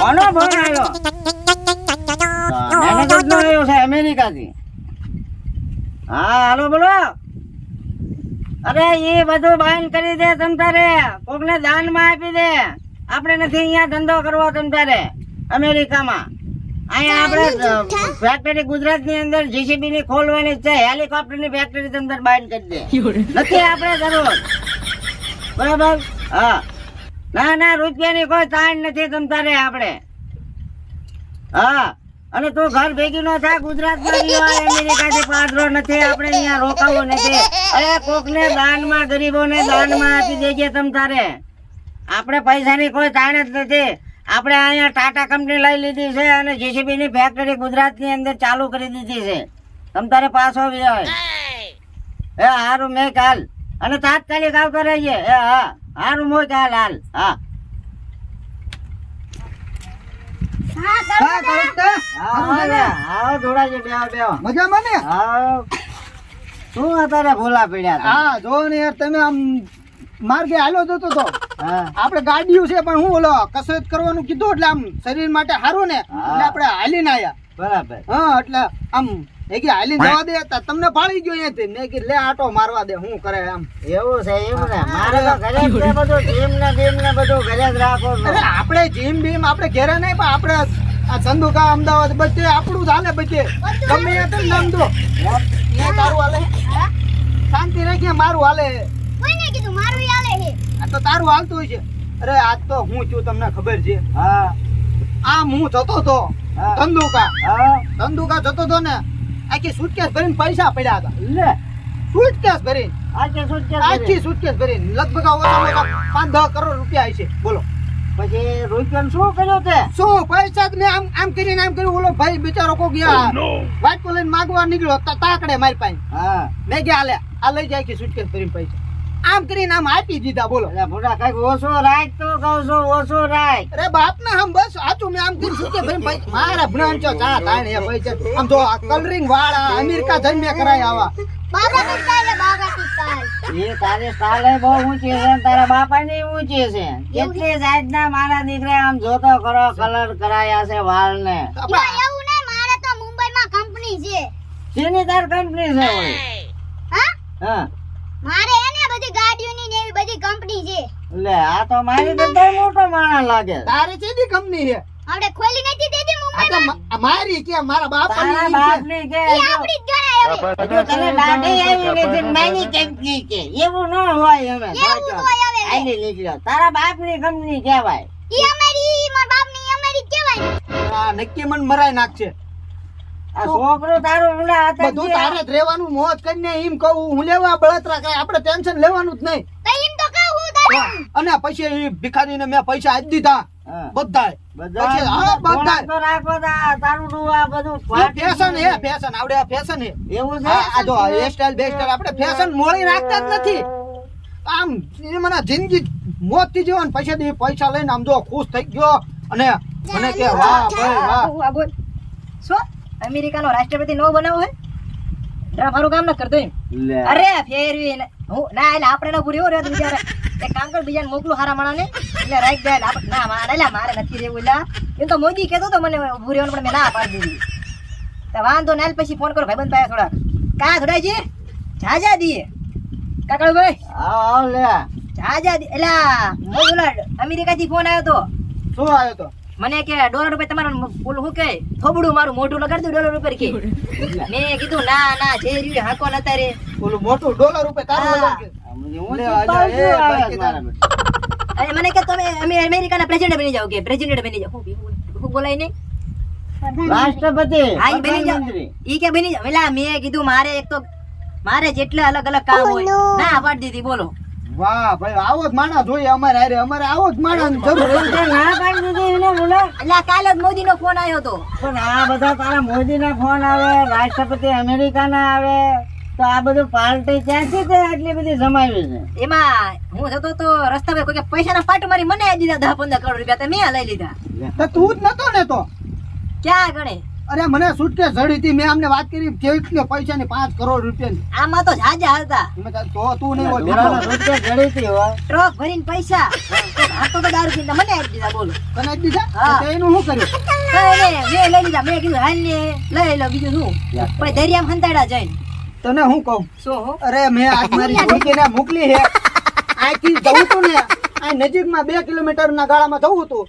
કોનો ફોન આવ્યો? મેનેજર નો આવ્યો છે અમેરિકાથી. હા હાલો બોલો. અરે એ બધું બંધ કરી દે તમ તારે કોકને દાનમાં આપી દે. આપણે નથી અહીંયા ધંધો કરવો તમ તારે અમેરિકામાં. અહીંયા આપણે ફેક્ટરી ગુજરાતની અંદર જીસીબી ની ખોલવાની છે. હેલિકોપ્ટરની ફેક્ટરી તમ તારે બંધ કરી દે. નથી આપણે જરૂર. બરાબર? હા. ના ના રૂપિયાની કોઈ તાણ નથી તમ તારે આપણે. હા અને તું ઘર ભેગી નો થાય ગુજરાતમાં રહ્યો અમેરિકાથી પાદરો નથી આપણે અહીંયા રોકાવું નથી. અરે કોકને દાનમાં ગરીબોને દાનમાં આપી દેજે તમ તારે. આપણે પૈસાની કોઈ તાણ જ નથી. આપણે અહીંયા ટાટા કંપની લઈ લીધી છે અને જેસીબી ની ફેક્ટરી ગુજરાતની અંદર ચાલુ કરી દીધી છે. તમ તારે પાછો હોય એ હારું મેં કાલ અને તાત્કાલિક આવતો રહેજે એ હા. હારું મોય કાલ હાલ. હા. આવો આવો. માર્ગે હાલો જતો તો આપડે ગાડીઓ છે પણ હું ઓલો કસરત કરવાનું કીધું એટલે આમ શરીર માટે સારું ને. એટલે હાલી હાલીને આયા. બરાબર. હા એટલે આમ એ કે હાલીને જવા દે તમને ફાળી ગયો અહીંયાથી. મેં કીધું લે આટો મારવા દે હું કરે આમ એવું છે એવું ને મારે તો ઘરે જ બધું જીમ ને બીમ ને બધું ઘરે જ રાખો અરે આપણે જીમ બીમ આપણે ઘેરે નહીં પણ આપણે આ ચંદુકા અમદાવાદ બધે આપણું ચાલે હાલે બધે. ગમે એ તો નામ દો. ને તારું હાલે. શાંતિ રાખીએ મારું હાલે. કોઈને કીધું મારું હાલે છે. આ તો તારું હાલતું હોય છે. અરે આજ તો હું છું તમને ખબર છે. હા. આમ હું જતો તો હા. ધંધુકા. ધંધુકા જતો તો ને આખી સુટકેસ ભરીને પૈસા પડ્યા હતા. લે સુટકેસ ભરીને. આ સુટકેસ આખી સુટકેસ ભરીને. લગભગ આ ઓછામાં ઓછા પાંચ દસ કરોડ રૂપિયા હશે. બોલો. પછી રૂપિયા શું કર્યો તે? શું? પૈસા મેં આમ આમ કરીને આમ કર્યું. ઓલો ભાઈ બિચારો કો ગયા. વાટકો લઈને માગવા નીકળ્યો. તાકડે મારી પાસે. હા. મેં ગયા લે આ લઈ જાય કે સુટકેસ ભરીને પૈસા. આમ કરીને આમ આપી દીધા. બોલો. એટલે મોટા કંઈક ઓછો રાખ તો કહું છું ઓછો રાખ. અરે બાપ ના આમ બસ આચું મેં આમ કરીને સુટકેસ ભાઈ મારા ભણાન છો ચા તાણ એ પૈસા આમ જો આ કલરિંગ વાળા અમેરિકા જઈને મેં કરાય આવા. બાબા કી સ્ટાઈલ છે બાબા સ્ટાઈલ એ તારે સ્ટાઇલ બહુ ઊંચી છે તારા બાપા ની ઊંચી છે. કેટલી જાતના મારા દીકરા આમ જોતો કરો કલર કરાયા છે વાળ ને એવું નહીં મારે તો મુંબઈમાં કંપની છે. જેની તાર કંપની છે હા? હા. મારે બધી ગાડીઓની ને એવી બધી કંપની છે. લે આ તો મારી કરતા મોટો માણા લાગે. તારી ચેદી કંપની છે? આપણે ખોલી નથી દેતી મુંબઈમાં? મારી કે મારા બાપાની છે. બાપની કે ઈ આપણી જ ગણાય હવે તને દાઢી આવી નથી ને મારી કંપની કે એવું ન હોય અમે એવું તો હોય હવે. આલી નીકળ્યો. તારા બાપની કંપની કહેવાય. ઈ અમારી ઈ મારા બાપની અમારી કહેવાય. આ નક્કી મન મરાઈ નાખશે. છોકરો તારો ઉલા હતા બધું તારે જ રહેવાનું મોજ કરીને એમ કહું હું લેવા બળતરા કઈ આપણે ટેન્શન લેવાનું જ નહીં. તો કહું અને પછી ભિખારીને મેં પૈસા આપી દીધા. બધાય. બધા પછી હા, બધા. તો રાખો તા તારું ડું આ બધું ફેશન હે ફેશન આવડે આ ફેશન હે એવું છે? આ આ જો હેર સ્ટાઈલ બે સ્ટાઈલ આપણે ફેશન મોળી રાખતા જ નથી. આમ મને જિંદગી મોતથી જીવન. પૈસા દે પૈસા લઈને આમ જો ખુશ થઈ ગયો. અને મને કે વાહ ભાઈ વાહ. હું આ બોલ શું? અમેરિકાનો રાષ્ટ્રપતિ નો બનાવો હે? જરા મારું કામ ન કરતો એમ. અરે ફેરવી ને હું ના એટલે આપણે ના પૂરી રે બીજા એક કામ કર બીજાને મોકલું હારા માણાને. એટલે રાખ જાય ના મારે મારે નથી રહેવું એટલે એમ તો મોદી કહેતો તો મને ઉભું રહેવાનું પણ મેં ના પાડી દીધી. તો વાંધો ના પછી ફોન કરો ભાઈબંધ પાસે થોડાક. કા થોડાજી જાજા દીએ. કાકડભાઈ ભાઈ આવ લે. જાજા દી એલા મોગલા અમેરિકાથી ફોન આવ્યો તો. શું આવ્યો તો? મને કે ડોલર રૂપિયા તમારું ફૂલ હું કે? થોબડું મારું મોઢું લગાડી દઉં ડોલર ઉપર કે? મેં કીધું ના ના જે રહ્યું હાકો નતા રે ઓલું મોટું ડોલર રૂપિયા તારું? અને મને કે તમે અમે અમેરિકાના પ્રેસિડેન્ટ બની જાઓ કે? પ્રેસિડેન્ટ બની જાઓ. હું હું બોલાય નહીં. રાષ્ટ્રપતિ હા ઈ બની જાઓ. પ્રધાનમંત્રી. ઈ કે બની જાઓ. એલા મેં કીધું મારે એક તો મારે જેટલા અલગ અલગ કામ હોય ના પાડી દીધી બોલો. વાહ ભાઈ આવો જ માણસ જોઈએ અમારે હારે અમારે આવો જ માણસ જરૂર ના પાડી દીધી એને બોલે. એટલે કાલે જ મોદી નો ફોન આવ્યો હતો પણ આ બધા તારા મોદી ના ફોન આવે રાષ્ટ્રપતિ અમેરિકા ના આવે તો આ બધું પાર્ટી ક્યાંથી તે આટલી બધી જમાવી છે એમાં હું જતો તો રસ્તા પર કોઈ કે પૈસાના પાટ મારી મને આપી દીધા દસ પંદર કરોડ રૂપિયા તો મેં લઈ લીધા. તો તું જ નતો ને તો ક્યાં ગણે અરે મને સુટકેસ જડી હતી. મેં અમને વાત કરી કેટલો પૈસા ની પાંચ કરોડ રૂપિયા આમાં તો જાજા હતા. તો તું નહીં હોય. સુટકેસ જડી હતી હો. ટ્રક ભરીને પૈસા. આતો આ તો દારૂ પીને મને આપી દીધા બોલો. તને આપી દીધા? તો એનું શું કર્યું? મેં લઈ લીધા. મેં કીધું હાલ ને લઈ લો બીજું શું? પછી દરિયામાં હંતાડા જઈને. તને હું કહું? શું અરે મેં આજ મારી છોકરીને મોકલી હે અહીંથી જવું તું ને અહીં નજીકમાં બે કિલોમીટર ના ગાળામાં જવું તું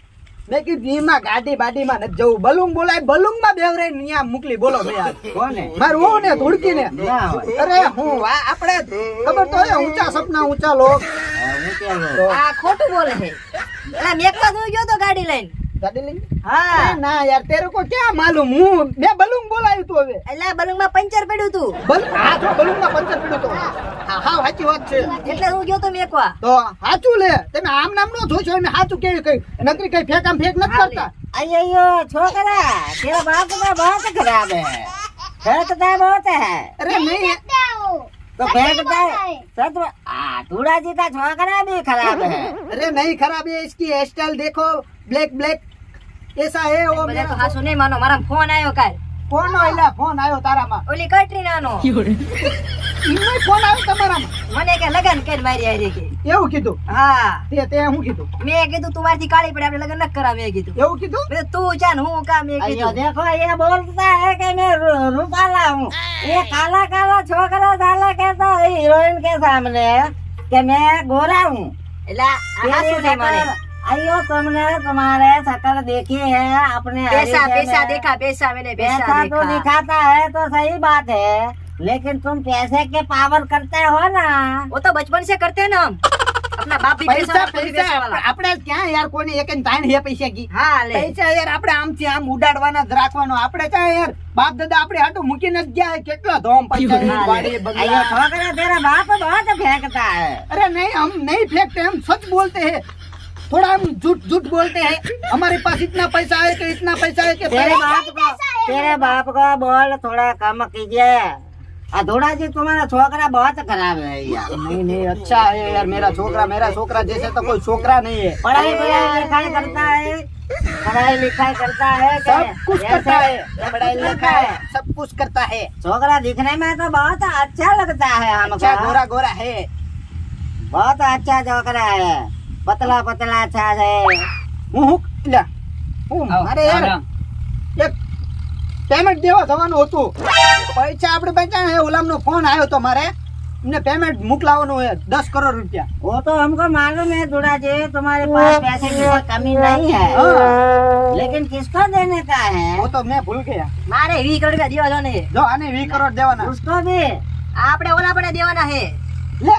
મેં કીધું ગાડી બાડીમાં નથી જવું. બલુંગ બોલાય બલુંગમાં બેવરે ત્યાં મોકલી બોલો મેં કોને? મારું વહુ ને ધુડકી ને અરે હું વા આપણે ખબર તો હે ઊંચા સપના ઊંચા લોક. આ ખોટું બોલે છે. મેં એકવાર જોઈ ગયો તો ગાડી લઈને. ગાડી લઈને હા અરે ના યાર તેરે કો ક્યાં માલુમ હું મેં બલુંગ બોલાયું તું હવે એટલે આ બલૂનમાં પંચર પડ્યું તું બલ હા તો બલુંગમાં પંચર પીડ્યું તો હા હા સાચી વાત છે એટલે હું ગયો તો મેકવા તો સાચું લે તમે આમ નામ નો જોશો એમ સાચું કેવી કઈ નકરી કઈ ફેક આમ ફેક નથી કરતા अयो छोकरा तेरा बाप का बहुत खराब है फेंकता बहुत है અરે નહીં क्या हो तो फेंकता है सच में आ धूड़ा जी का छोकरा भी खराब है अरे नहीं खराब है इसकी हेयर स्टाइल देखो ब्लैक ब्लैक એસા હે ઓ મેરા તો હાસો નહીં માનો મારા ફોન આયો કાલ. કોનો એલા ફોન તારા તારામાં. ઓલી કટરીનાનો ઇમને ફોન આવ્યો તમારામાં. મને કે લગન કઈ મારી આવી કે. એવું કીધું? હા. તે તે હું કીધું? મેં કીધું તું મારી કાળી પડે આપણે લગન ન કરા મેં કીધું. એવું કીધું? બે તું ચાન હું કામ એ કીધું. દેખો એ બોલતા હે કે મે રૂપાલા હું? એ કાલા કાલા છોકરા ઝાલા કહેતા હીરોઈન કે સામે કે મે ગોરા હું? એટલે આ શું નહીં મને. अयो तुमने तुम्हारे शकल देखी है अपने पैसा हरीके पैसा में। देखा पैसा मैंने पैसा पैसा तो देखा दिखाता है तो सही बात है लेकिन तुम पैसे के पावर करते हो ना वो तो बचपन से करते हैं ना हम अपना बाप भी पैसा પૈસા वाला, खुद भी पैसा પૈસા वाला। આપણે ક્યાં યાર કોઈને એક તાણ હે પૈસા કી હા લે પૈસા યાર આપણે આમથી આમ ઉડાડવાના જ રાખવાનો આપણે ક્યાં યાર બાપ દાદા આપણે હાટું મૂકીને જ ગયા કેટલા ધોમ પૈસા હા, લે. વાડી अयो બંગલા छोकरा तेरा बाप बहुत फेंकता है अरे नहीं हम नहीं फेंकते हम सच बोलते हैं थोड़ा हम झूठ झूठ बोलते हैं। हमारे पास इतना पैसा है कि इतना पैसा है कि तेरे बाप को तेरे बाप को बोल थोड़ा कम कीजिए। अधूरा जी तुम्हारा छोकरा बहुत खराब है यार नहीं नहीं अच्छा है यार मेरा छोकरा मेरा छोकरा जैसे तो कोई छोकरा नहीं है। पढ़ाई पढ़ाई लिखाई करता है। पढ़ाई लिखाई करता है सब कुछ करता है। पढ़ाई लिखाई। सब कुछ करता है। छोकरा दिखने में तो बहुत अच्छा लगता है अच्छा गोरा गोरा है। बहुत अच्छा छोकरा है। पतला पतला अच्छा है હું હું લ્યા, હું મારે યાર એક પેમેન્ટ દેવા જવાનું હતું પૈસા આપણે પૈસા હે ઓલામનો ફોન આવ્યો તો મારે એમને પેમેન્ટ મોકલાવાનું હે દસ કરોડ રૂપિયા वो तो हमको मालूम है थोड़ा जी तुम्हारे पास पैसे की कोई कमी नहीं है हाँ, लेकिन किसको देने का है वो तो मैं भूल गया મારે વીસ કરોડ રૂપિયા દેવા જો ને જો આને વીસ કરોડ દેવાના उसको भी આપણે ઓલા પણ દેવાના હે લે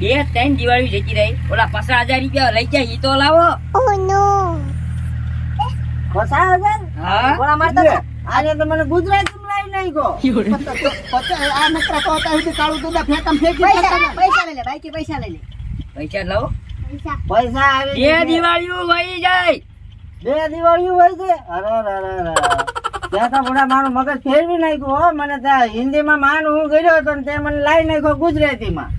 બે ત્રણ દિવાળી જતી રહી. ઓલા પચાસ હજાર રૂપિયા લઈ જાય ઈ તો લાવો. પચાસ હજાર? ઓલા મારતા આજે તો મને ગુજરાત સમલાવી પૈસા બે દિવાળીઓ વહી જાય. બે દિવાળીઓ વહી જાય ત્યાં તો બધા મારું મગજ ફેરવી નાખ્યું હો. મને ત્યાં હિન્દીમાં માન હું ગયો હતો ને તે મને લાવી નાખ્યો ગુજરાતીમાં.